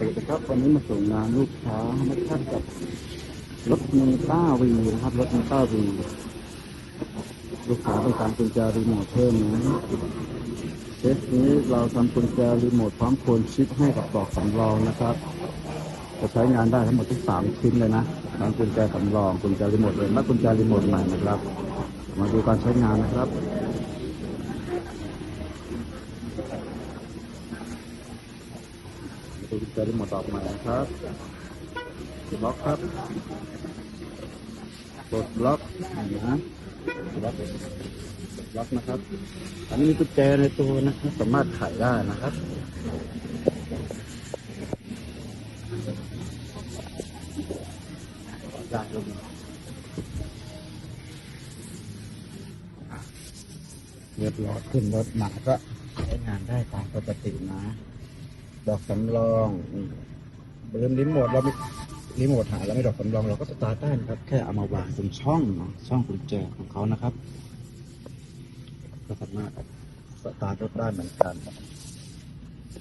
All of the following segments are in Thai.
สวัสดีครับวันนี้มาส่งงานลูกค้านะครับกับรถมีต้าวีนะครับรถมีต้าวีลูกค้าต้องการกุญแจรีโมทเพิ่มนะเคสนี้เราทำกุญแจรีโมทพร้อมโคนชิปให้กับปลอกสำรองนะครับ จะใช้งานได้ทั้งหมดที่สามชิ้นเลยนะทั้งกุญแจสำรองกุญแจรีโมทเลยและกุญแจรีโมทใหม่นะครับ มาดูการใช้งานนะครับ ดูกุญแจรีโมทออกมาครับบล็อกครับกดบล็อกนี่นะบล็อกบล็อกนะครับ อันนี้มีกุญแจในตัวนะครับสามารถไขได้นะครับได้ลงเรียบร้อยขึ้นรถมาก็ใช้งานได้ตามปกตินะ ดอกสำรองนี่ลืมรีโมทเราไม่รีโมทหายแล้วไม่ดอกสำรองเราก็สตาร์ทได้นะครับ แค่เอามาวางตรงช่องนะช่องกุญแจของเขานะครับ ก็สามารถสตาร์ทรถได้เหมือนกัน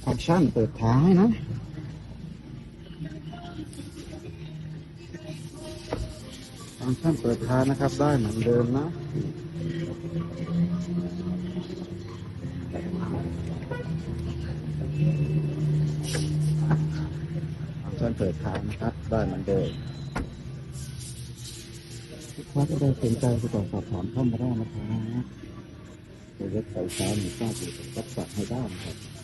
ฟังก์ชันเปิดท้ายนะฟังก์ชันเปิดท้ายนะครับ ได้เหมือนเดิมนะ ฟันเปิดทางนะครับได้มันเดิมลูกค้าที่ใดสนใจติดต่อสอบถามเข้ามาได้นะครับเว็บไซต์ซ้ายมีข้อมูลรับฝากให้ได้ครับ